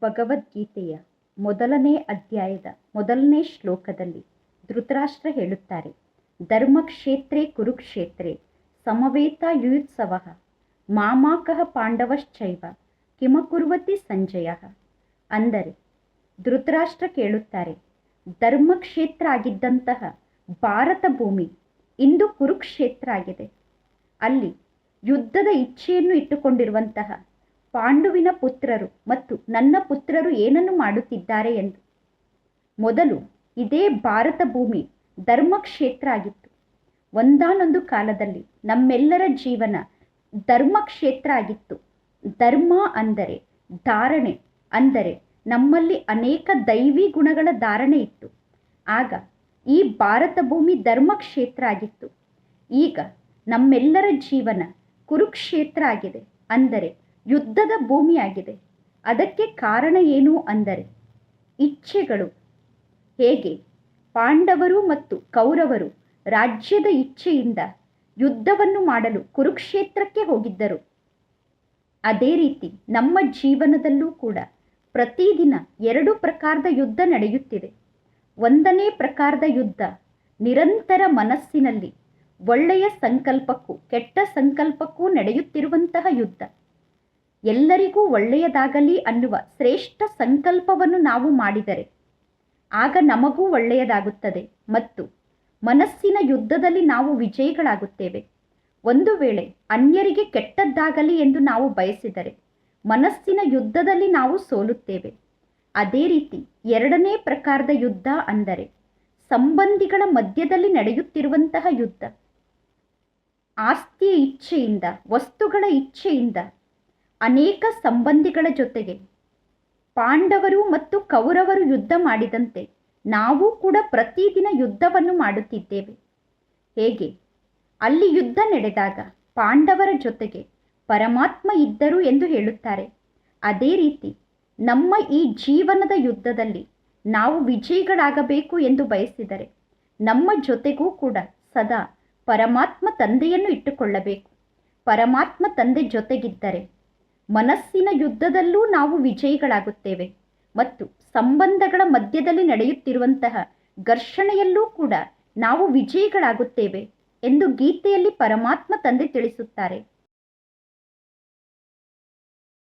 ಭಗವದ್ಗೀತೆಯ ಮೊದಲನೇ ಅಧ್ಯಾಯದ ಮೊದಲನೇ ಶ್ಲೋಕದಲ್ಲಿ ಧೃತರಾಷ್ಟ್ರ ಹೇಳುತ್ತಾರೆ, ಧರ್ಮಕ್ಷೇತ್ರೇ ಕುರುಕ್ಷೇತ್ರೇ ಸಮವೇತಾಯುತ್ಸವ ಮಾಮಾಕಃ ಪಾಂಡವಶ್ಚೈವ, ಕಿಮಕುರ್ವತಿ ಸಂಜಯ. ಅಂದರೆ, ಧೃತರಾಷ್ಟ್ರ ಕೇಳುತ್ತಾರೆ, ಧರ್ಮಕ್ಷೇತ್ರ ಆಗಿದ್ದಂತಹ ಭಾರತ ಭೂಮಿ ಇಂದು ಕುರುಕ್ಷೇತ್ರ ಆಗಿದೆ. ಅಲ್ಲಿ ಯುದ್ಧದ ಇಚ್ಛೆಯನ್ನು ಇಟ್ಟುಕೊಂಡಿರುವಂತಹ ಪಾಂಡುವಿನ ಪುತ್ರರು ಮತ್ತು ನನ್ನ ಪುತ್ರರು ಏನನ್ನು ಮಾಡುತ್ತಿದ್ದಾರೆ ಎಂದು. ಮೊದಲು ಇದೇ ಭಾರತ ಭೂಮಿ ಧರ್ಮಕ್ಷೇತ್ರ ಆಗಿತ್ತು. ಒಂದಾನೊಂದು ಕಾಲದಲ್ಲಿ ನಮ್ಮೆಲ್ಲರ ಜೀವನ ಧರ್ಮಕ್ಷೇತ್ರ ಆಗಿತ್ತು. ಧರ್ಮ ಅಂದರೆ ಧಾರಣೆ, ಅಂದರೆ ನಮ್ಮಲ್ಲಿ ಅನೇಕ ದೈವಿ ಗುಣಗಳ ಧಾರಣೆ ಇತ್ತು. ಆಗ ಈ ಭಾರತ ಭೂಮಿ ಧರ್ಮಕ್ಷೇತ್ರ ಆಗಿತ್ತು. ಈಗ ನಮ್ಮೆಲ್ಲರ ಜೀವನ ಕುರುಕ್ಷೇತ್ರ ಆಗಿದೆ. ಅಂದರೆ ಯುದ್ಧದ ಭೂಮಿಯಾಗಿದೆ. ಅದಕ್ಕೆ ಕಾರಣ ಏನು ಅಂದರೆ, ಇಚ್ಛೆಗಳು. ಹೇಗೆ? ಪಾಂಡವರು ಮತ್ತು ಕೌರವರು ರಾಜ್ಯದ ಇಚ್ಛೆಯಿಂದ ಯುದ್ಧವನ್ನು ಮಾಡಲು ಕುರುಕ್ಷೇತ್ರಕ್ಕೆ ಹೋಗಿದ್ದರು. ಅದೇ ರೀತಿ ನಮ್ಮ ಜೀವನದಲ್ಲೂ ಕೂಡ ಪ್ರತಿದಿನ ಎರಡು ಪ್ರಕಾರದ ಯುದ್ಧ ನಡೆಯುತ್ತಿದೆ. ಒಂದನೇ ಪ್ರಕಾರದ ಯುದ್ಧ ನಿರಂತರ ಮನಸ್ಸಿನಲ್ಲಿ ಒಳ್ಳೆಯ ಸಂಕಲ್ಪಕ್ಕೂ ಕೆಟ್ಟ ಸಂಕಲ್ಪಕ್ಕೂ ನಡೆಯುತ್ತಿರುವಂತಹ ಯುದ್ಧ. ಎಲ್ಲರಿಗೂ ಒಳ್ಳೆಯದಾಗಲಿ ಅನ್ನುವ ಶ್ರೇಷ್ಠ ಸಂಕಲ್ಪವನ್ನು ನಾವು ಮಾಡಿದರೆ ಆಗ ನಮಗೂ ಒಳ್ಳೆಯದಾಗುತ್ತದೆ ಮತ್ತು ಮನಸ್ಸಿನ ಯುದ್ಧದಲ್ಲಿ ನಾವು ವಿಜಯಿಗಳಾಗುತ್ತೇವೆ. ಒಂದು ವೇಳೆ ಅನ್ಯರಿಗೆ ಕೆಟ್ಟದ್ದಾಗಲಿ ಎಂದು ನಾವು ಬಯಸಿದರೆ ಮನಸ್ಸಿನ ಯುದ್ಧದಲ್ಲಿ ನಾವು ಸೋಲುತ್ತೇವೆ. ಅದೇ ರೀತಿ ಎರಡನೇ ಪ್ರಕಾರದ ಯುದ್ಧ ಅಂದರೆ ಸಂಬಂಧಿಗಳ ಮಧ್ಯದಲ್ಲಿ ನಡೆಯುತ್ತಿರುವಂತಹ ಯುದ್ಧ. ಆಸ್ತಿಯ ಇಚ್ಛೆಯಿಂದ, ವಸ್ತುಗಳ ಇಚ್ಛೆಯಿಂದ ಅನೇಕ ಸಂಬಂಧಿಗಳ ಜೊತೆಗೆ ಪಾಂಡವರು ಮತ್ತು ಕೌರವರು ಯುದ್ಧ ಮಾಡಿದಂತೆ ನಾವು ಕೂಡ ಪ್ರತಿದಿನ ಯುದ್ಧವನ್ನು ಮಾಡುತ್ತಿದ್ದೇವೆ. ಹೇಗೆ? ಅಲ್ಲಿ ಯುದ್ಧ ನಡೆದಾಗ ಪಾಂಡವರ ಜೊತೆಗೆ ಪರಮಾತ್ಮ ಇದ್ದರು ಎಂದು ಹೇಳುತ್ತಾರೆ. ಅದೇ ರೀತಿ ನಮ್ಮ ಈ ಜೀವನದ ಯುದ್ಧದಲ್ಲಿ ನಾವು ವಿಜಯಿಗಳಾಗಬೇಕು ಎಂದು ಬಯಸಿದರೆ ನಮ್ಮ ಜೊತೆಗೂ ಕೂಡ ಸದಾ ಪರಮಾತ್ಮ ತಂದೆಯನ್ನು ಇಟ್ಟುಕೊಳ್ಳಬೇಕು. ಪರಮಾತ್ಮ ತಂದೆ ಜೊತೆಗಿದ್ದರೆ ಮನಸ್ಸಿನ ಯುದ್ಧದಲ್ಲೂ ನಾವು ವಿಜಯಿಗಳಾಗುತ್ತೇವೆ. ಮತ್ತು ಸಂಬಂಧಗಳ ಮಧ್ಯದಲ್ಲಿ ನಡೆಯುತ್ತಿರುವಂತಹ ಘರ್ಷಣೆಯಲ್ಲೂ ಕೂಡ ನಾವು ವಿಜಯಿಗಳಾಗುತ್ತೇವೆ ಎಂದು ಗೀತೆಯಲ್ಲಿ ಪರಮಾತ್ಮ ತಂದೆ ತಿಳಿಸುತ್ತಾರೆ.